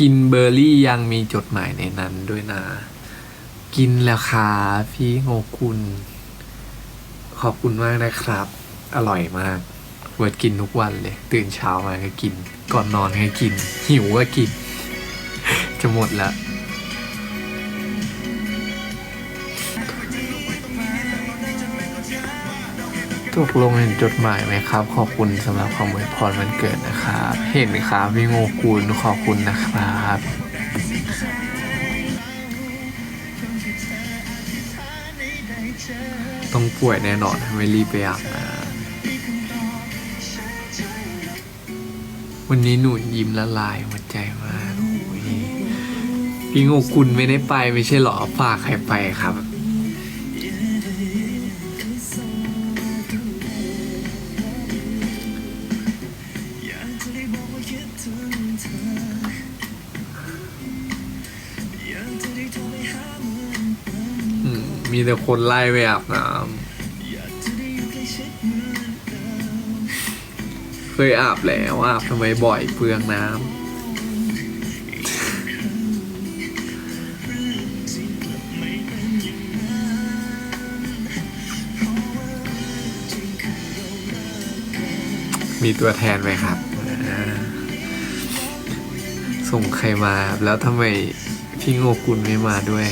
กินเบอร์รี่ยังมีจดหมายในนั้นด้วยนะ กินแล้วค่ะพี่โงกุลขอบคุณมากนะครับ อร่อยมากเวิร์ดกินทุกวันเลย ตื่นเช้ามาก็กิน ก่อนนอนก็กิน หิวก็กิน จะหมดแล้ว ตกลงเห็นจดหมายไหมครับ ขอบคุณสำหรับความอวยพรวันเกิดนะครับ เห็นครับพี่โงกุลขอบคุณนะครับต้องป่วยแน่นอนไม่รีบไปอาบน้ำวันนี้หนูยิ้มละลายหัวใจมากพี่โงกุลไม่ได้ไปไม่ใช่หรอฝากใครไปครับ อืมมีแต่คนไล่ไปอาบน้ำเคยอาบแล้วอาบทำไมบ่อยเปลืองน้ำมีตัวแทนไหมครับ ส่งใครมาแล้วทำไมพี่โงกุลไม่มาด้วย